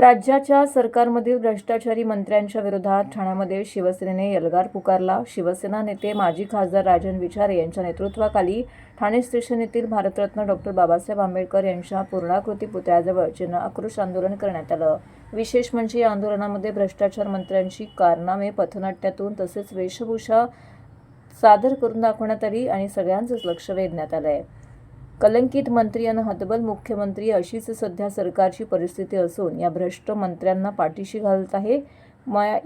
राज्याच्या सरकारमधील भ्रष्टाचारी मंत्र्यांच्या विरोधात ठाण्यामध्ये शिवसेनेने एल्गार पुकारला. शिवसेना नेते माजी खासदार राजन विचारे यांच्या नेतृत्वाखाली ठाणे स्टेशन येथील भारतरत्न डॉक्टर बाबासाहेब आंबेडकर यांच्या पूर्णाकृती पुतळ्याजवळ जन आक्रोश आंदोलन करण्यात आलं. विशेष म्हणजे या आंदोलनामध्ये भ्रष्टाचार मंत्र्यांची कारनामे पथनाट्यातून तसेच वेशभूषा सादर करून दाखवण्यात आली आणि सगळ्यांचंच लक्ष वेधण्यात आलं आहे कलंकित मंत्री आणि हतबल मुख्यमंत्री अशीच सध्या सरकारची परिस्थिती असून या भ्रष्ट मंत्र्यांना पाठीशी घालत आहे.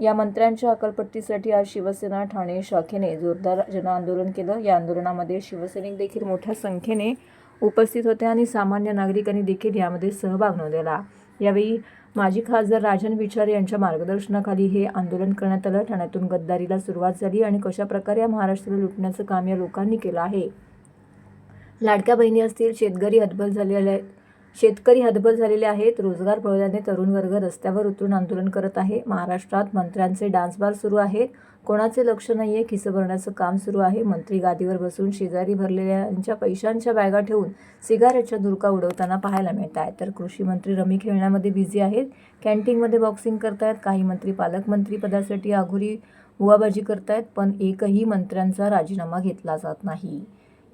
या मंत्र्यांच्या अकलपट्टीसाठी आज शिवसेना ठाणे शाखेने जोरदार जनआंदोलन केलं. या आंदोलनामध्ये शिवसैनिक देखील मोठ्या संख्येने उपस्थित होते आणि सामान्य नागरिकांनी देखील यामध्ये सहभाग नोंदवला. यावेळी माजी खासदार राजन विचार यांच्या मार्गदर्शनाखाली हे आंदोलन करण्यात आलं. ठाण्यातून गद्दारीला सुरुवात झाली आणि कशाप्रकारे या महाराष्ट्राला लुटण्याचं काम या लोकांनी केलं आहे. लाडक्या बहिणी असतील शेतकरी हतबल झालेले आहेत. शेतकरी हतबल झालेले आहेत. रोजगार पळल्याने तरुण वर्ग रस्त्यावर उतरून आंदोलन करत आहे. महाराष्ट्रात मंत्र्यांचे डान्स बार सुरू आहेत. कोणाचे लक्ष नाही आहे खिसं भरण्याचं काम सुरू आहे. मंत्री गादीवर बसून शेजारी भरलेल्यांच्या पैशांच्या बॅगा ठेवून सिगारेटच्या धुरका उडवताना पाहायला मिळत आहे तर कृषी मंत्री रमी खेळण्यामध्ये बिझी आहेत. कॅन्टीनमध्ये बॉक्सिंग करतायत. काही मंत्री पालकमंत्री पदासाठी आघुरी हुवाबाजी करतायत पण एकही मंत्र्यांचा राजीनामा घेतला जात नाही.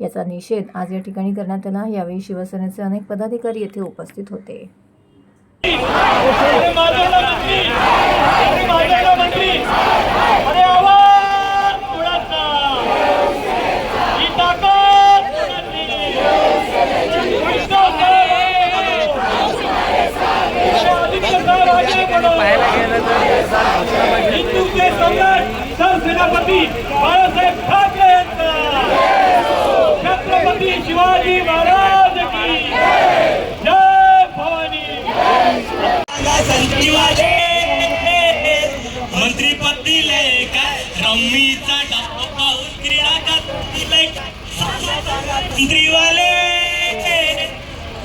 याचा निषेध आज या ठिकाणी करण्यात आला. यावेळी शिवसेनेचे अनेक पदाधिकारी येथे उपस्थित होते. अरे माधवला मंत्री अरे माधवला मंत्री अरे आवाज कुणाचा ही ताकद कुणाची विश्वास हिंदूचे सम्राट सरसेनापती बाळासाहेब ठाकरे यांचा छत्रपती शिवाजी महाराज की जय. भवानी. संजीवाले दिले काय रम्मीचा क्रीडा दिले मंत्रीवाले.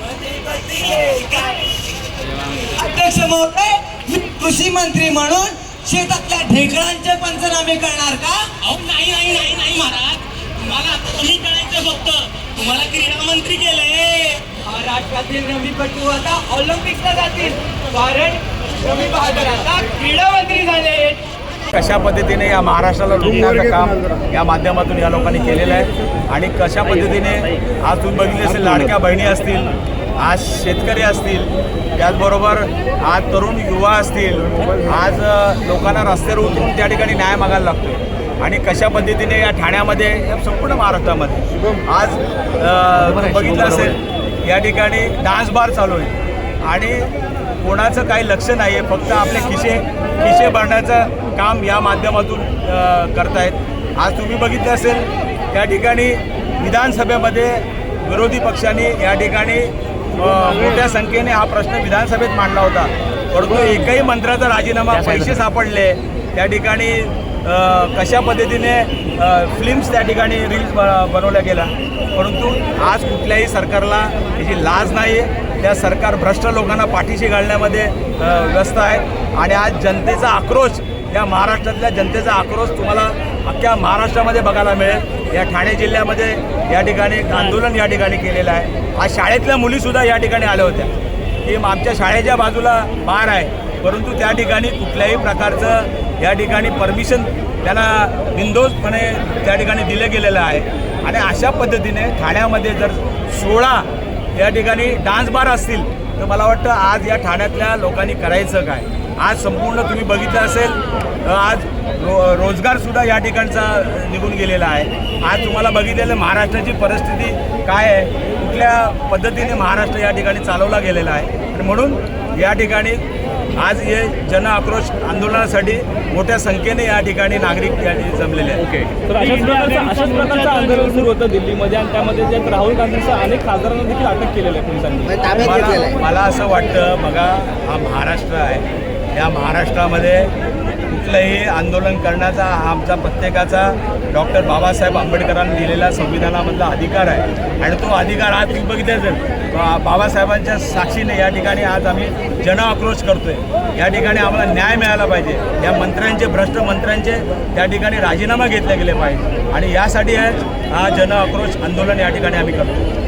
मंत्रीपद दिले काय अध्यक्ष महोदय मी कृषी मंत्री म्हणून शेतातल्या ढेकळांचे पंचनामे करणार का? अहो नाही नाही नाही नाही महाराज. तुम्ही करायचं फक्त. तुम्हाला क्रीडा मंत्री केलंय महाराष्ट्रातील रमीपटू आता ऑलिम्पिकला जातील. कारण रमी बहादर आता क्रीडा मंत्री झाले कशा पद्धतीने या महाराष्ट्राला लुटण्याचं काम या माध्यमातून या लोकांनी केलेलं आहे आणि कशा पद्धतीने आज तुम्ही बघितले असेल लाडक्या बहिणी असतील आज शेतकरी असतील त्याचबरोबर आज तरुण युवा असतील आज लोकांना रस्त्यावर उतरून त्या ठिकाणी न्याय मागायला लागतोय. आणि कशा पद्धतीने या ठाण्यामध्ये या संपूर्ण महाराष्ट्रामध्ये. आज बघितलं असेल या ठिकाणी डान्स बार चालू आहे. आणि कोणाचं काही लक्ष नाही आहे फक्त आपले खिशे खिशे भरण्याचं काम या माध्यमातून करतायत. आज तुम्ही बघितलं असेल त्या ठिकाणी विधानसभेमध्ये विरोधी पक्षांनी या ठिकाणी मोठ्या संख्येने हा प्रश्न विधानसभेत मांडला होता. परंतु एकही मंत्र्याचा राजीनामा पैसे सापडले. त्या ठिकाणी कशा पद्धतीने फिल्म्स त्या ठिकाणी रील्स बनवल्या गेल्या. परंतु आज कुठल्याही सरकारला त्याची लाज नाही त्या सरकार भ्रष्ट लोकांना पाठीशी घालण्यामध्ये व्यस्त आहे. आणि आज जनतेचा आक्रोश या महाराष्ट्रातल्या जनतेचा आक्रोश तुम्हाला अख्ख्या महाराष्ट्रामध्ये बघायला मिळेल. या ठाणे जिल्ह्यामध्ये या ठिकाणी आंदोलन या ठिकाणी केलेलं आहे. आज शाळेतल्या मुलीसुद्धा या ठिकाणी आल्या होत्या. की आमच्या शाळेच्या बाजूला बार आहे. परंतु त्या ठिकाणी कुठल्याही प्रकारचं या ठिकाणी परमिशन त्याला बिंदोजपणे त्या ठिकाणी दिलं गेलेलं आहे. आणि अशा पद्धतीने ठाण्यामध्ये जर सोळा या ठिकाणी डान्स बार असतील तर मला वाटतं आज या ठाण्यातल्या लोकांनी करायचं काय? आज संपूर्ण तुम्ही बघितलं असेल तर आज रो रोजगारसुद्धा या ठिकाणचा निघून गेलेला आहे. आज तुम्हाला बघितलेलं महाराष्ट्राची परिस्थिती काय आहे? कुठल्या पद्धतीने महाराष्ट्र या ठिकाणी चालवला गेलेला आहे? आणि म्हणून या ठिकाणी आज हे जन आक्रोश आंदोलनासाठी मोठ्या संख्येने या ठिकाणी नागरिक या जमलेले आहेत. ओके तर अशाच प्रकारचं अशाच प्रकारचं आंदोलन सुरू होतं दिल्लीमध्ये आणि त्यामध्ये जे राहुल गांधींसह अनेक खासदारांना देखील अटक केलेलं आहे पोलिसांनी. मला मला असं वाटतं बघा हा महाराष्ट्र आहे. या महाराष्ट्रामध्ये कुठलंही आंदोलन करण्याचा हा आमचा प्रत्येकाचा डॉक्टर बाबासाहेब आंबेडकरांनी दिलेला संविधानामधला अधिकार आहे. आणि तो अधिकार आज तुम्ही बघितले तर बाबासाहेबांच्या साक्षीने या ठिकाणी आज आम्ही जन आक्रोश करतोय. या ठिकाणी आम्हाला न्याय मिळाला पाहिजे. या मंत्र्यांचे भ्रष्ट मंत्र्यांचे त्या ठिकाणी राजीनामा घेतले गेले पाहिजे. आणि यासाठी हा जन आक्रोश आंदोलन या ठिकाणी आम्ही करतो